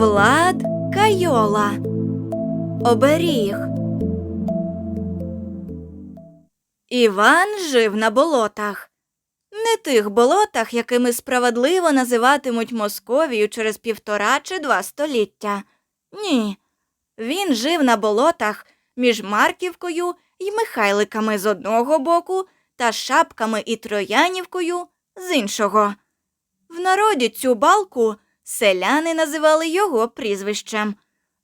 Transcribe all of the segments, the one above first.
Влад Кайола. Оберіг. Іван жив на болотах. Не тих болотах, якими справедливо називатимуть Московію через півтора чи два століття. Ні. Він жив на болотах між Марківкою і Михайликами з одного боку та Шапками і Троянівкою з іншого. В народі цю балку селяни називали його прізвищем,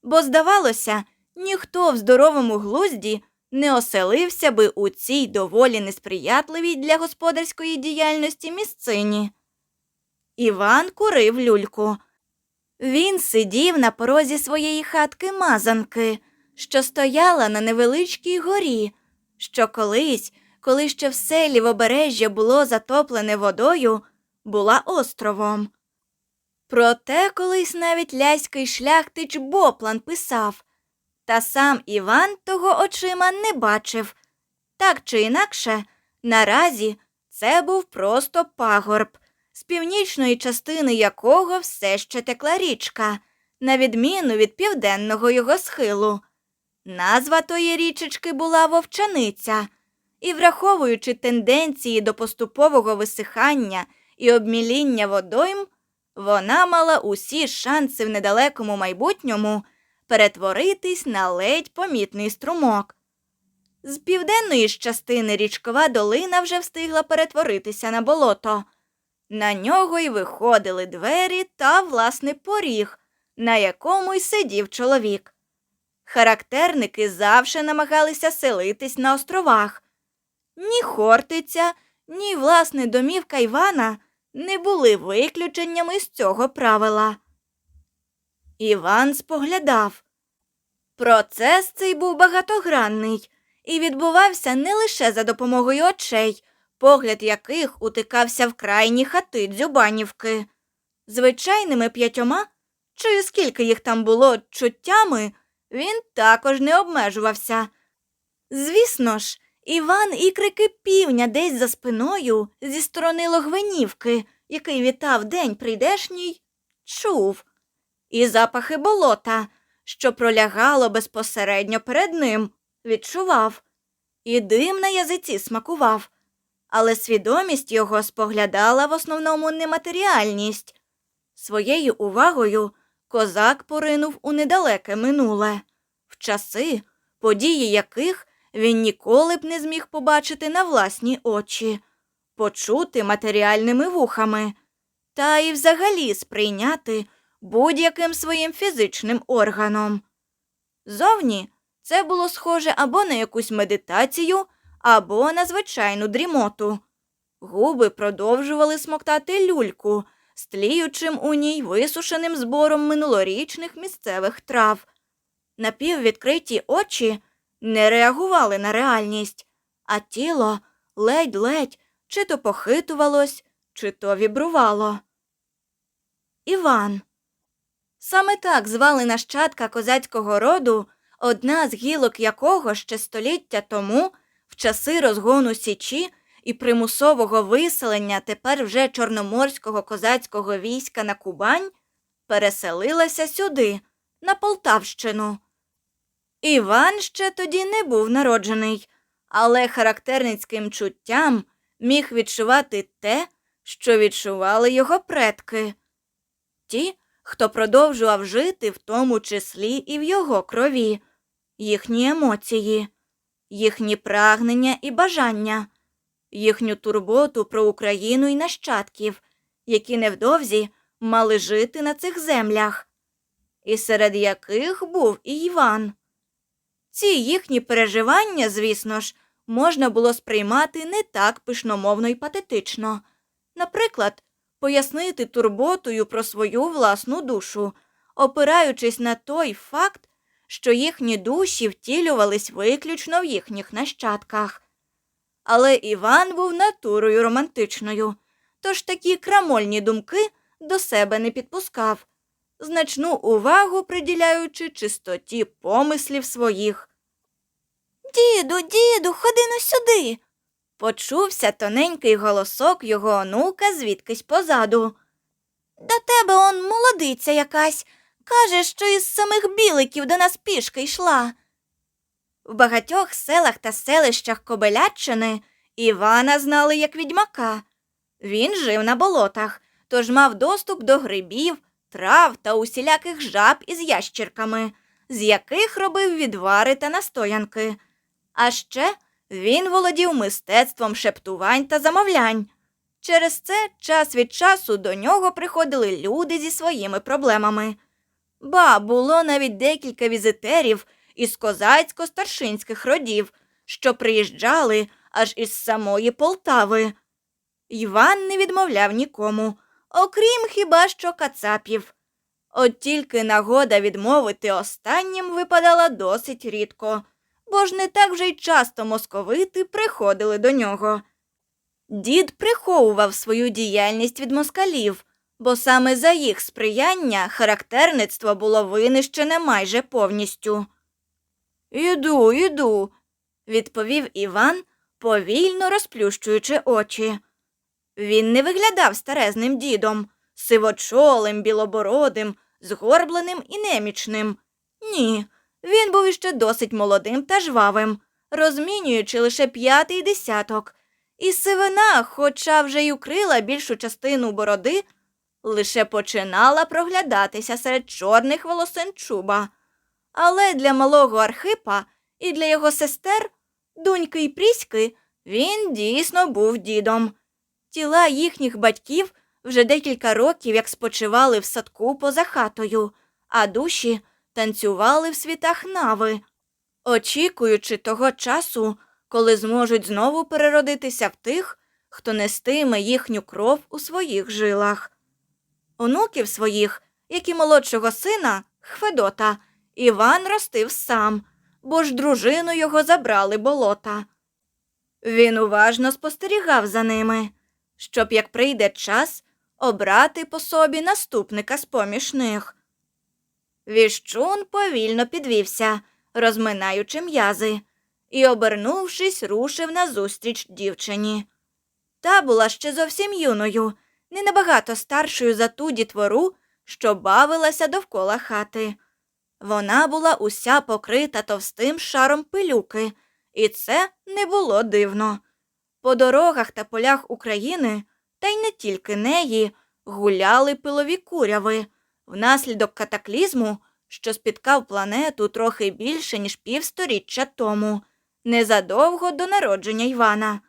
бо, здавалося, ніхто в здоровому глузді не оселився би у цій доволі несприятливій для господарської діяльності місцині. Іван курив люльку. Він сидів на порозі своєї хатки мазанки, що стояла на невеличкій горі, що колись, коли ще в селі в обережжя було затоплене водою, була островом. Проте колись навіть ляський шляхтич Боплан писав, та сам Іван того очима не бачив. Так чи інакше, наразі це був просто пагорб, з північної частини якого все ще текла річка, на відміну від південного його схилу. Назва тої річечки була Вовчаниця, і, враховуючи тенденції до поступового висихання і обміління водойм, вона мала усі шанси в недалекому майбутньому перетворитись на ледь помітний струмок. З південної ж частини річкова долина вже встигла перетворитися на болото. На нього й виходили двері та, власне, поріг, на якому й сидів чоловік. Характерники завжди намагалися селитись на островах. Ні Хортиця, ні, власне, домівка Івана не були виключеннями з цього правила. Іван споглядав. Процес цей був багатогранний і відбувався не лише за допомогою очей, погляд яких утикався в крайні хати Дзюбанівки. Звичайними п'ятьома, чи скільки їх там було чуттями, він також не обмежувався. Звісно ж, Іван і крики півня десь за спиною зі сторони Логвинівки, який вітав день прийдешній, чув, і запахи болота, що пролягало безпосередньо перед ним, відчував, і дим на язиці смакував, але свідомість його споглядала в основному нематеріальність. Своєю увагою козак поринув у недалеке минуле, в часи, події яких він ніколи б не зміг побачити на власні очі, почути матеріальними вухами, та й взагалі сприйняти будь-яким своїм фізичним органом. Зовні це було схоже або на якусь медитацію, або на звичайну дрімоту. Губи продовжували смоктати люльку, стліючим у ній висушеним збором минулорічних місцевих трав. Напіввідкриті очі не реагували на реальність, а тіло ледь-ледь чи то похитувалось, чи то вібрувало. Іван. Саме так звали нащадка козацького роду, одна з гілок якого ще століття тому, в часи розгону Січі і примусового виселення тепер вже чорноморського козацького війська на Кубань, переселилася сюди, на Полтавщину. Іван ще тоді не був народжений, але характерницьким чуттям міг відчувати те, що відчували його предки. Ті, хто продовжував жити, в тому числі і в його крові, їхні емоції, їхні прагнення і бажання, їхню турботу про Україну і нащадків, які невдовзі мали жити на цих землях, і серед яких був і Іван. Ці їхні переживання, звісно ж, можна було сприймати не так пишномовно і патетично. Наприклад, пояснити турботою про свою власну душу, опираючись на той факт, що їхні душі втілювались виключно в їхніх нащадках. Але Іван був натурою романтичною, тож такі крамольні думки до себе не підпускав, значну увагу приділяючи чистоті помислів своїх. Діду, діду, ходи ну сюди. Почувся тоненький голосок його онука звідкись позаду. До тебе он молодиця якась. Каже, що із самих біликів до нас пішки йшла. В багатьох селах та селищах Кобеляччини Івана знали як відьмака. Він жив на болотах, тож мав доступ до грибів, трав та усіляких жаб із ящірками, з яких робив відвари та настоянки. А ще він володів мистецтвом шептувань та замовлянь. Через це час від часу до нього приходили люди зі своїми проблемами. Ба, було навіть декілька візитерів із козацько-старшинських родів, що приїжджали аж із самої Полтави. Іван не відмовляв нікому, окрім хіба що кацапів. От тільки нагода відмовити останнім випадала досить рідко, бо ж не так вже й часто московити приходили до нього. Дід приховував свою діяльність від москалів, бо саме за їх сприяння характерництво було винищене майже повністю. Іду, іду, відповів Іван, повільно розплющуючи очі. Він не виглядав старезним дідом, сивочолим, білобородим, згорбленим і немічним. Ні, він був іще досить молодим та жвавим, розмінюючи лише п'ятий десяток, і сивина, хоча вже й укрила більшу частину бороди, лише починала проглядатися серед чорних волосин чуба. Але для малого Архипа і для його сестер, доньки й пріськи, він дійсно був дідом. Тіла їхніх батьків вже декілька років як спочивали в садку поза хатою, а душі танцювали в світах нави, очікуючи того часу, коли зможуть знову переродитися в тих, хто нестиме їхню кров у своїх жилах. Онуків своїх, як і молодшого сина, Хфедота, Іван ростив сам, бо ж дружину його забрали болота. Він уважно спостерігав за ними, щоб, як прийде час, обрати по собі наступника з поміж них. Віщун повільно підвівся, розминаючи м'язи, і, обернувшись, рушив назустріч дівчині. Та була ще зовсім юною, не набагато старшою за ту дітвору, що бавилася довкола хати. Вона була уся покрита товстим шаром пилюки, і це не було дивно. По дорогах та полях України, та й не тільки неї, гуляли пилові куряви внаслідок катаклізму, що спіткав планету трохи більше, ніж півсторіччя тому, незадовго до народження Івана.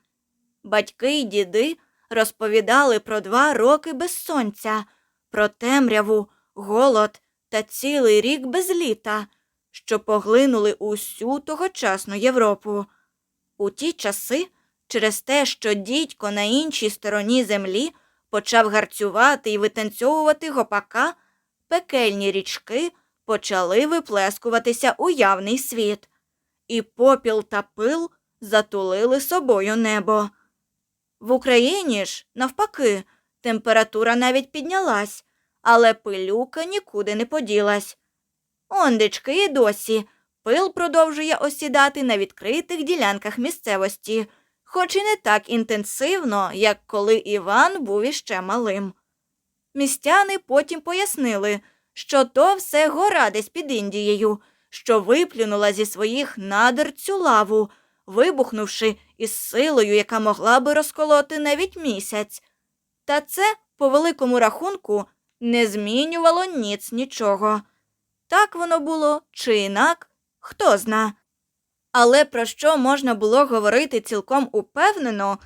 Батьки й діди розповідали про два роки без сонця, про темряву, голод та цілий рік без літа, що поглинули усю тогочасну Європу. У ті часи, через те, що дідько на іншій стороні землі почав гарцювати і витанцьовувати гопака, пекельні річки почали виплескуватися у явний світ, і попіл та пил затулили собою небо. В Україні ж, навпаки, температура навіть піднялась, але пилюка нікуди не поділась. Ондечки і досі пил продовжує осідати на відкритих ділянках місцевості, хоч і не так інтенсивно, як коли Іван був іще малим. Містяни потім пояснили, що то все гора десь під Індією, що виплюнула зі своїх надр цю лаву, вибухнувши із силою, яка могла би розколоти навіть місяць. Та це, по великому рахунку, не змінювало ніц нічого. Так воно було чи інак, хто зна. Але про що можна було говорити цілком упевнено,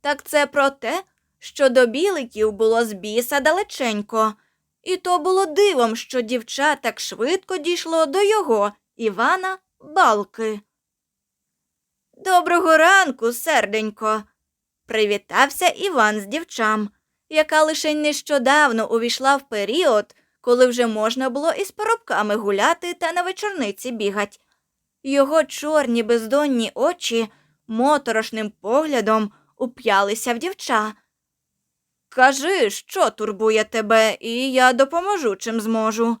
так це про те, що до біликів було з біса далеченько, і то було дивом, що дівча так швидко дійшло до його, Івана, балки. Доброго ранку, серденько, привітався Іван з дівчам, яка лише нещодавно увійшла в період, коли вже можна було із поробками гуляти та на вечорниці бігать. Його чорні бездонні очі моторошним поглядом уп'ялися в дівча. Кажи, що турбує тебе, і я допоможу, чим зможу.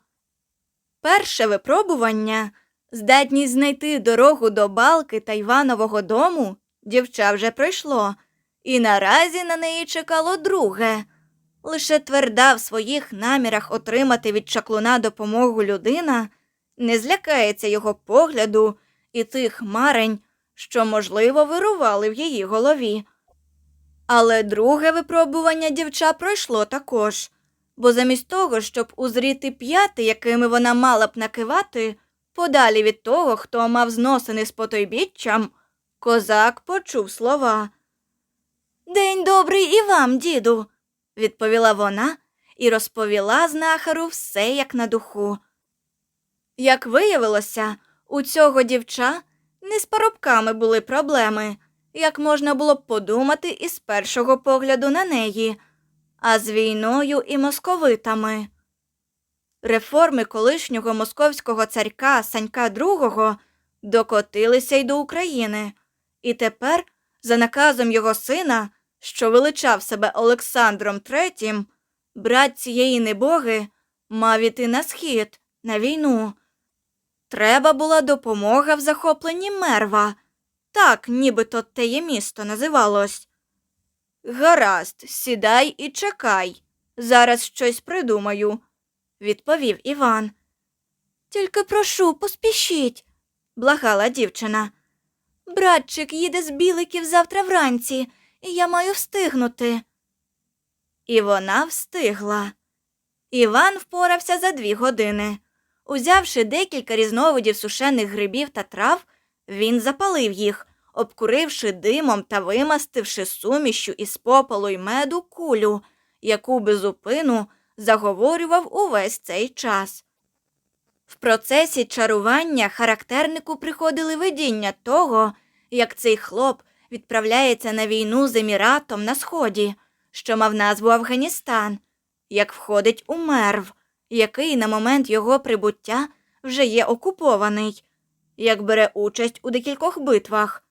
Перше випробування, здатність знайти дорогу до балки та Іванового дому, дівча вже пройшло, і наразі на неї чекало друге. Лише тверда в своїх намірах отримати від чаклуна допомогу людина не злякається його погляду і тих марень, що, можливо, вирували в її голові. Але друге випробування дівча пройшло також, бо замість того, щоб узріти п'яти, якими вона мала б накивати, подалі від того, хто мав зносини з потойбіччям, козак почув слова. День добрий і вам, діду, відповіла вона і розповіла знахару все як на духу. Як виявилося, у цього дівча не з парубками були проблеми, як можна було б подумати із першого погляду на неї, а з війною і московитами. Реформи колишнього московського царька Санька II докотилися й до України, і тепер, за наказом його сина, що величав себе Олександром III, брат цієї небоги мав іти на схід, на війну. Треба була допомога в захопленні мерва. Так, нібито теє місто називалось. Гаразд, сідай і чекай. Зараз щось придумаю, відповів Іван. Тільки прошу, поспішіть, благала дівчина. Братчик їде з біликів завтра вранці, і я маю встигнути. І вона встигла. Іван впорався за дві години. Узявши декілька різновидів сушених грибів та трав, він запалив їх, обкуривши димом та вимастивши сумішю із попелу й меду кулю, яку безупину заговорював увесь цей час. В процесі чарування характернику приходили видіння того, як цей хлоп відправляється на війну з Еміратом на сході, що мав назву Афганістан, як входить у мерв, який на момент його прибуття вже є окупований, як бере участь у декількох битвах.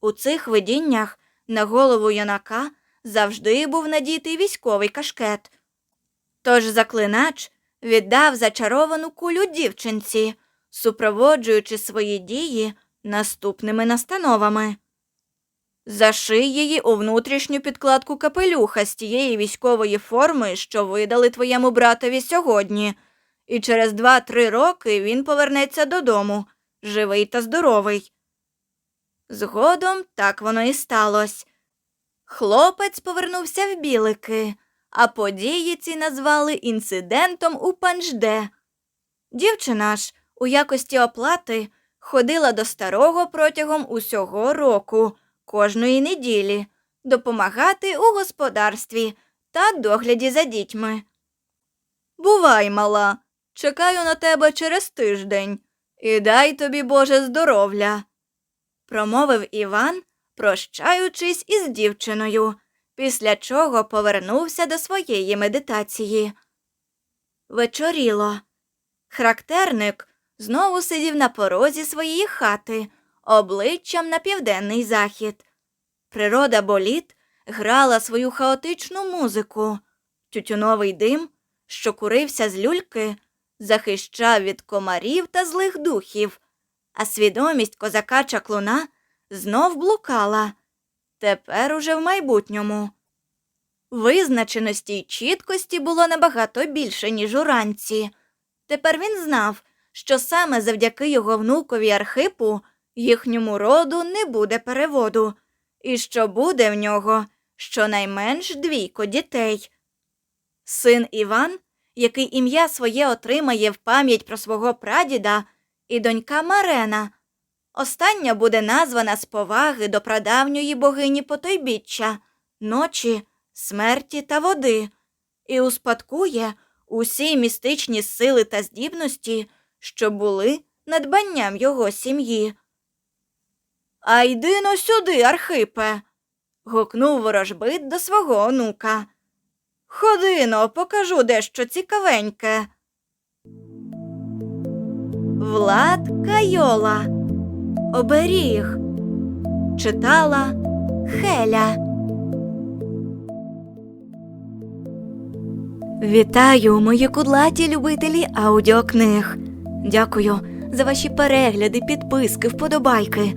У цих видіннях на голову юнака завжди був надітий військовий кашкет. Тож заклинач віддав зачаровану кулю дівчинці, супроводжуючи свої дії наступними настановами. Заший її у внутрішню підкладку капелюха з тієї військової форми, що видали твоєму братові сьогодні, і через два-три роки він повернеться додому, живий та здоровий. Згодом так воно і сталося. Хлопець повернувся в білики, а події ці назвали інцидентом у панжде. Дівчина ж у якості оплати ходила до старого протягом усього року, кожної неділі, допомагати у господарстві та догляді за дітьми. Бувай, мала, чекаю на тебе через тиждень і дай тобі Боже здоров'я, промовив Іван, прощаючись із дівчиною, після чого повернувся до своєї медитації. Вечоріло. Характерник знову сидів на порозі своєї хати, обличчям на південний захід. Природа боліт грала свою хаотичну музику. Тютюновий дим, що курився з люльки, захищав від комарів та злих духів, а свідомість козака чаклуна знов блукала, тепер уже в майбутньому. Визначеності й чіткості було набагато більше, ніж уранці. Тепер він знав, що саме завдяки його внукові Архипу їхньому роду не буде переводу, і що буде в нього щонайменш двійко дітей. Син Іван, який ім'я своє отримає в пам'ять про свого прадіда, і донька Марена. Остання буде названа з поваги до прадавньої богині потойбіччя, ночі, смерті та води, і успадкує усі містичні сили та здібності, що були надбанням його сім'ї. А йди но сюди, Архипе. гукнув ворожбит до свого онука. Ходино, покажу дещо цікавеньке. Влад Кайола. Оберіг. Читала Хеля. Вітаю, мої кудлаті любителі аудіокниг. Дякую за ваші перегляди, підписки, вподобайки,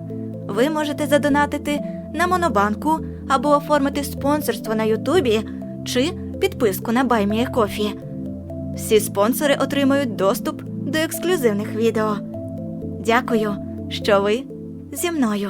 ви можете задонатити на Монобанку або оформити спонсорство на Ютубі чи підписку на BuyMeACoffee. Всі спонсори отримають доступ до ексклюзивних відео. Дякую, що ви зі мною.